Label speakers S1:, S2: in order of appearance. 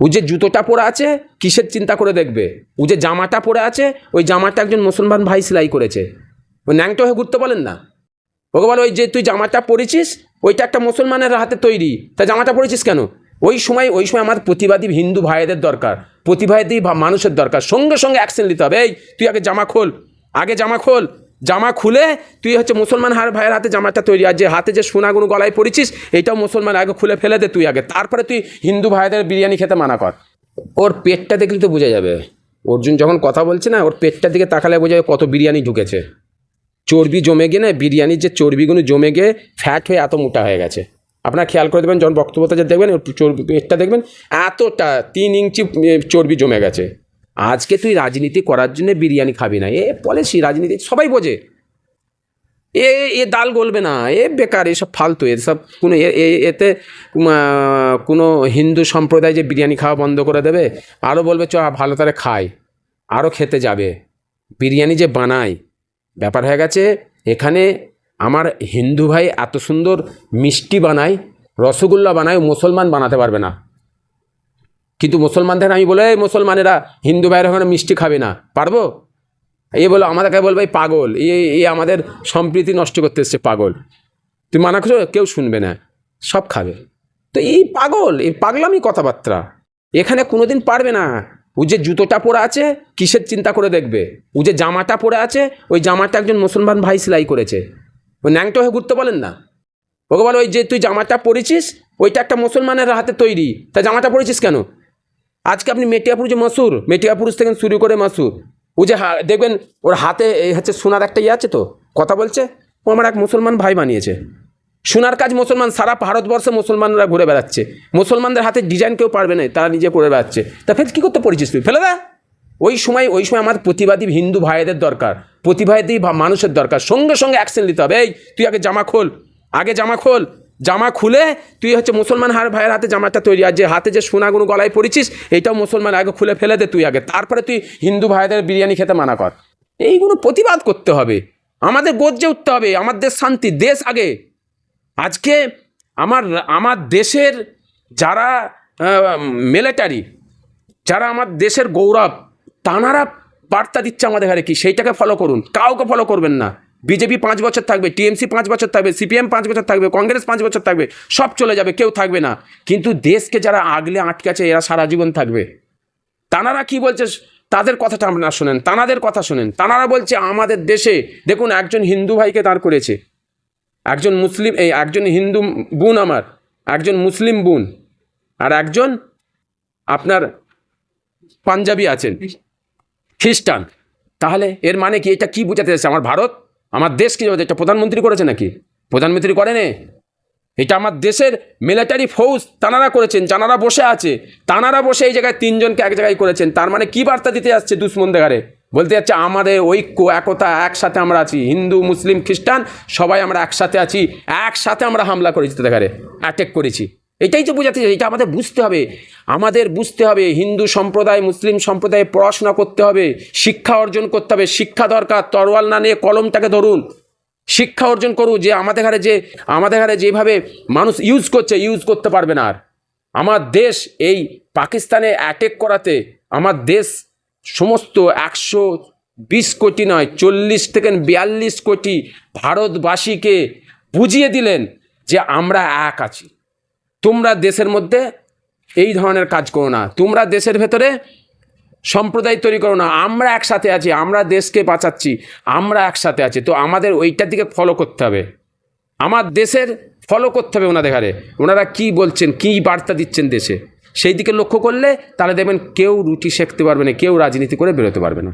S1: ও যে জুতোটা পরে আছে, কিসের চিন্তা করে দেখবে? ও যে জামাটা পরে আছে, ওই জামাটা একজন মুসলমান ভাই সেলাই করেছে। ওই ন্যাংটো হয়ে ঘুরতে বলেন না। ওকে বলে, ওই যে তুই জামাটা পরেছিস, ওইটা একটা মুসলমানের হাতে তৈরি। তা জামাটা পরেছিস কেন? ওই সময় ওই সময় আমার প্রতিবাদী হিন্দু ভাইদের দরকার, প্রতিবাদী মানুষের দরকার। সঙ্গে সঙ্গে অ্যাকশন নিতে হবে। এই, তুই আগে জামা খোল, আগে জামা খোল। জামা খুলে তুই হচ্ছে মুসলমান হার ভাইয়ের হাতে জামাটা তৈরি। আর যে হাতে যে সোনাগুলো গলায় পড়েছিস, এইটাও মুসলমান আগে খুলে ফেলে দে তুই আগে। তারপরে তুই হিন্দু ভাইদের বিরিয়ানি খেতে মানা কর। ওর পেটটা দেখলে তো বোঝা যাবে। অর্জুন যখন কথা বলছে না, ওর পেটটার দিকে তাকালে বোঝা যাবে কত বিরিয়ানি ঢুকেছে। চর্বি জমে গিয়ে না, বিরিয়ানির যে চর্বিগুলো জমে গিয়ে ফ্যাট হয়ে এত মোটা হয়ে গেছে। আপনারা খেয়াল করে দেবেন, যখন বক্তব্যটা যে দেখবেন চর্বি, পেটটা দেখবেন, এতটা তিন ইঞ্চি চর্বি জমে গেছে। আজকে তুই রাজনীতি করার জন্য বিরিয়ানি খাবি না। এ পলিসি রাজনীতি সবাই বোঝে। এ এ দাল গলবে না, এ বেকার, এসব ফালতু এসব কোনো এতে কোনো হিন্দু সম্প্রদায় যে বিরিয়ানি খাওয়া বন্ধ করে দেবে, আরও বলবে, চ, ভালো তারে খায় আরও খেতে যাবে। বিরিয়ানি যে বানায় ব্যাপার হয়ে গেছে, এখানে আমার হিন্দু ভাই এত সুন্দর মিষ্টি বানায়, রসগোল্লা বানায়, মুসলমান বানাতে পারবে না। কিন্তু মুসলমানদের আমি বলে, "এই মুসলমানেরা হিন্দু ভাইয়ের ওখানে মিষ্টি খাবে না। পারব? এ বলো, আমাদেরকে বলবে, এই পাগল, এ এ আমাদের সম্প্রীতি নষ্ট করতে এসছে, পাগল। তুই মানা করছ, কেউ শুনবে না, সব খাবে। তো এই পাগল, এই পাগলামি কথাবার্তা, এখানে কোনোদিন পারবে না। ও যে জুতোটা পরে আছে, কিসের চিন্তা করে দেখবে? ও যে জামাটা পরে আছে, ওই জামাটা একজন মুসলমান ভাই সেলাই করেছে। ওই ন্যাংটো হয়ে ঘুরতে বলেন না। ওকে বলো, ওই যে তুই জামাটা পরেছিস, ওইটা একটা মুসলমানের হাতে তৈরি। তা জামাটা পরেছিস কেন? আজকে আপনি মেটিয়াপুর যে মাসুর, মেটিয়াপুর থেকে শুরু করে মাসুর, ও যে দেখবেন ওর হাতে এই হচ্ছে সোনার একটা ইয়ে আছে তো, কথা বলছে? ও আমার এক মুসলমান ভাই বানিয়েছে। সোনার কাজ মুসলমান, সারা ভারতবর্ষে মুসলমানরা ঘুরে বেড়াচ্ছে। মুসলমানদের হাতে ডিজাইন কেউ পারবে না, তারা নিজে করে বেড়াচ্ছে। তা ফের কী করতে পড়েছিস তুই? ফেলে দা। ওই সময় ওই সময় আমার প্রতিবাদী হিন্দু ভাইদের দরকার, প্রতিবাদী মানুষের দরকার। সঙ্গে সঙ্গে অ্যাকশন নিতে হবে। এই, তুই আগে জামা খোল, আগে জামা খোল। জামা খুলে তুই হচ্ছে মুসলমান হার ভাইয়ের হাতে জামাটা তৈরি। আর যে হাতে যে সোনাগুলো গলায় পড়েছিস, এইটাও মুসলমান আগে খুলে ফেলে দে তুই আগে। তারপরে তুই হিন্দু ভাইদের বিরিয়ানি খেতে মানা কর। এইগুলো প্রতিবাদ করতে হবে। আমাদের গর্জে উঠতে হবে। আমার দেশ শান্তি, দেশ আগে। আজকে আমার আমার দেশের যারা মিলিটারি যারা আমার দেশের গৌরব, তানারা বার্তা দিচ্ছে আমাদের ঘরে কি? সেইটাকে ফলো করুন। কাউকে ফলো করবেন না। বিজেপি পাঁচ বছর থাকবে, টিএমসি পাঁচ বছর থাকবে, সিপিএম পাঁচ বছর থাকবে, কংগ্রেস পাঁচ বছর থাকবে, সব চলে যাবে, কেউ থাকবে না। কিন্তু দেশকে যারা আগলে আটকে আছে এরা সারা জীবন থাকবে। তানারা কি বলছে, তাদের কথাটা আপনারা শোনেন, তানাদের কথা শোনেন। তানারা বলছে, আমাদের দেশে, দেখুন, একজন হিন্দু ভাইকে দাঁড় করেছে। একজন মুসলিম, এই একজন হিন্দু বোন আমার, একজন মুসলিম বোন, আর একজন আপনার পাঞ্জাবি আছেন, খ্রিস্টান। তাহলে এর মানে কি? এটা কি বোঝাতে চাইছে? আমার ভারত আমার দেশ কি এটা প্রধানমন্ত্রী করেছে নাকি? প্রধানমন্ত্রী করেনি? এটা আমার দেশের মিলিটারি ফৌজ তানারা করেছেন জানারা বসে আছে। তানারা বসে এই জায়গায় তিনজনকে এক জায়গায় করেছেন। তার মানে কি বার্তা দিতে যাচ্ছে দুশ্মন দেখারে বলতে যাচ্ছে, আমাদের ঐক্য, একতা, একসাথে আমরা আছি। হিন্দু, মুসলিম, খ্রিস্টান, সবাই আমরা একসাথে আছি। একসাথে আমরা হামলা করেছি দেখারে অ্যাটেক করেছি। এটাই তো বোঝাতে চাই, এটা আমাদের বুঝতে হবে। আমাদের বুঝতে হবে হিন্দু সম্প্রদায় মুসলিম সম্প্রদায়ে পড়াশোনা করতে হবে শিক্ষা অর্জন করতে হবে শিক্ষা দরকার তরোয়াল না নিয়ে কলমটাকে ধরুন। শিক্ষা অর্জন করু যে আমাদের ঘরে যে আমাদের ঘরে যেভাবে মানুষ ইউজ করছে ইউজ করতে পারবে না আর। আমার দেশ এই পাকিস্তানে অ্যাটেক করাতে আমার দেশ সমস্ত একশো বিশ কোটি নয় চল্লিশ থেকে বিয়াল্লিশ কোটি ভারতবাসীকে বুঝিয়ে দিলেন যে আমরা এক আছি। তোমরা দেশের মধ্যে এই ধরনের কাজ করো না। তোমরা দেশের ভেতরে সম্প্রদায় তৈরি করো না। আমরা একসাথে আছি, আমরা দেশকে বাঁচাচ্ছি, আমরা একসাথে আছি। তো আমাদের ওইটার দিকে ফলো করতে হবে। আমার দেশের ফলো করতে হবে ওনাদের ঘরে ওনারা কি বলছেন, কি বার্তা দিচ্ছেন দেশে? সেই দিকে লক্ষ্য করলে তাহলে দেখবেন কেউ রুটি শেখতে পারবে না, কেউ রাজনীতি করে বেরোতে পারবে না।